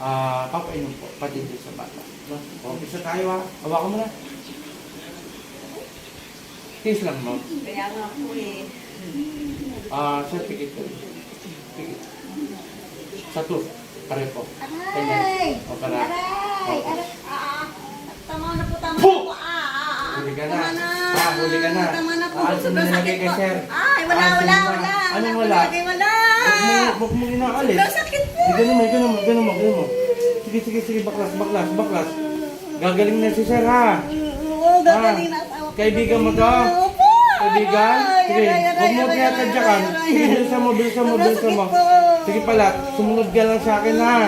ah, papainom po, pati din sa bata. No? Umpisa tayo ha. Hawakan mo na. Kiss lang mo. Kaya nga po eh. Ah, sir, pikit ko. Pikit. Sa tooth. Pare po. Aray! O para. Aray! Aray! Ah, ah. tama na po, tama na po. Ah, ah, ah. Huli ka na. Tama na. Ah, huli ka na. Tama na po. Mo Sobrang sakit po. Ay, wala, wala, wala. Anong wala? nilagay, Wala. Huwag mo, huwag mo inaalis. Sobrang sakit po. Eh, ganun mo, ganun mo, ganun mo, ganun mo. Sige, sige, sige, baklas, baklas, baklas. Gagaling na si sir ha. Oo, gagaling na. Kaibigan mo to? Kaibigan? Sige, huwag mo tinatadyakan. Sige, bilisan mo, bilisan mo, bilisan mo. Sige pala, sumunod ka lang sa akin ha.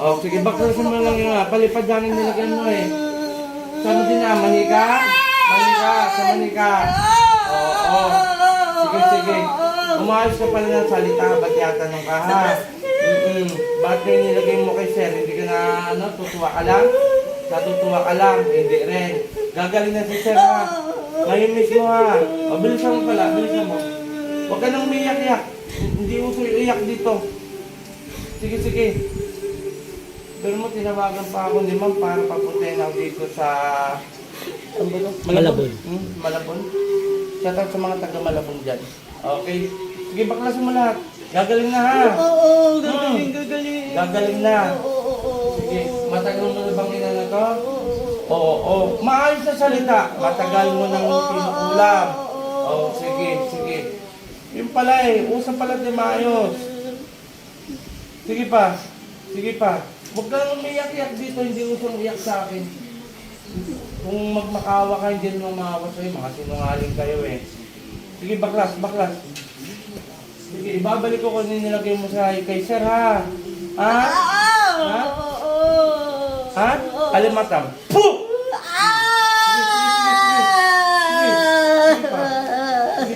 Oh, sige, baklasin mo lang yung ah, palipad lang yung nilagyan mo eh. Sama din na, manika? Manika, sa manika. Oo, oo. Sige, sige. Umayos ka pala ng salita, ba't yatanong ka ha? Mm-mm. Ba't yung nilagay mo kay sir? Hindi ka na, ano, tutuwa ka lang? Natutuwa ka lang? Hindi rin. Gagaling na si sir ha. Ngayon mismo ha. O, bilisan mo pala, bilisan mo. Huwag ka nang umiyak-iyak. Hindi uso iyak dito. Sige, sige. Pero mo, tinawagan pa ako ni ma'am para papuntahin ako dito sa... Malabon. Hmm, Malabon. Shout out sa mga taga Malabon dyan. Okay. Sige, baklasin mo lahat. Gagaling na ha. Oo, gagaling, gagaling. Gagaling na. Oo, oo, oo. Sige, matagal mo na bang ina na to? Oo, oo. Maayos na salita. Matagal mo nang pinukulam. Oo, sige, sige. Yung pala eh, usap pala di maayos. Sige pa, sige pa. Huwag kang umiyak-iyak dito, hindi usong iyak sa akin. Kung magmakawa ka, hindi naman maawa sa'yo, mga sinungaling kayo eh. Sige, baklas, baklas. Sige, ibabalik ko kung ano nilagay mo sa kay sir ha. Ha? Ha? Ha? Alimatam. Puh!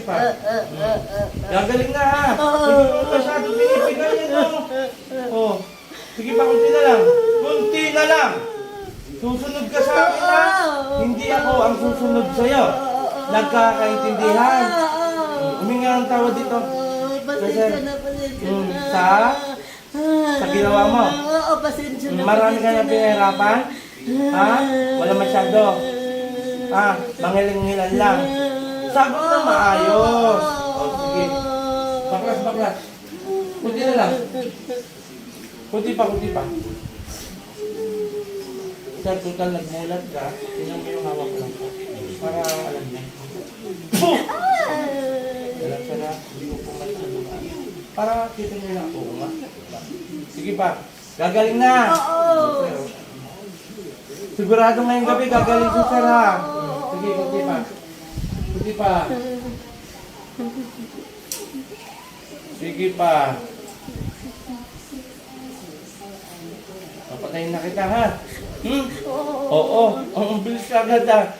Pa. Gagaling na ha. Hindi mo masyado pinipigay yan no. Oh. Sige pa, kunti na lang. Kunti na lang. Susunod ka sa akin ako ang susunod sa'yo. Nagkakaintindihan. Uminga ang tawa dito. Pasensya na, pasensya Hmm, na. sa- sa ginawa mo? Oo, pasensya na. Marami ka na pinahirapan? Ha? Wala masyado. Ha? Mangiling-ngilan lang. Sagot na maayos. O, sige. Baklas, baklas. Kunti na lang. Kunti pa, kunti pa. Sir, total nagmulat ka. Tingnan mo yung hawak lang ko. Para alam niya. Na, hindi ko pumalit sa lupa. Para kita niyo na ako, ma. Sige pa. Gagaling na. Oo. Sigurado ngayong gabi gagaling si Sir ha. Sige, kunti pa. Kunti pa. Sige pa. Papatayin na kita ha. Hmm? Oo. Ang bilis agad ha.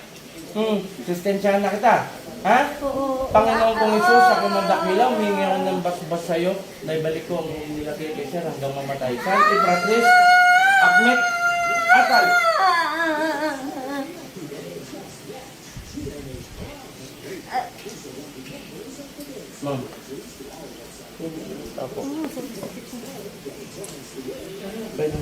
Hmm. Sustensyahan na kita. Ha? Oo. Panginoon kong Isus, ako ng dakila, humingi ako ng basbas sa'yo. Naibalik ko ang nilagay kay Sir hanggang mamatay. Santi Pratris, Akmet, Atal. Ma'am. Apo. Pwede.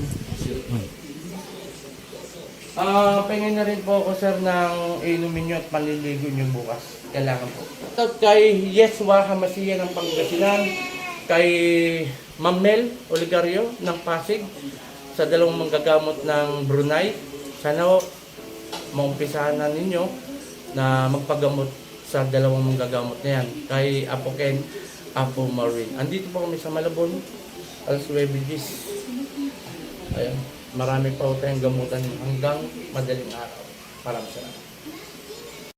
Ah, pengen na rin po ako sir ng inumin nyo at maliligo nyo bukas. Kailangan po. At kay Yeswa Hamasiya ng Pangasinan, kay Ma'am Mel Oligario ng Pasig, sa dalawang manggagamot ng Brunei. Sana ho, maumpisahan na ninyo na magpagamot sa dalawang manggagamot na yan. Kay Apo Ken, Apo Maureen. Andito po kami sa Malabon, Alas 9 Gis. Marami pa po tayong gamutan hanggang madaling araw. Maraming salamat.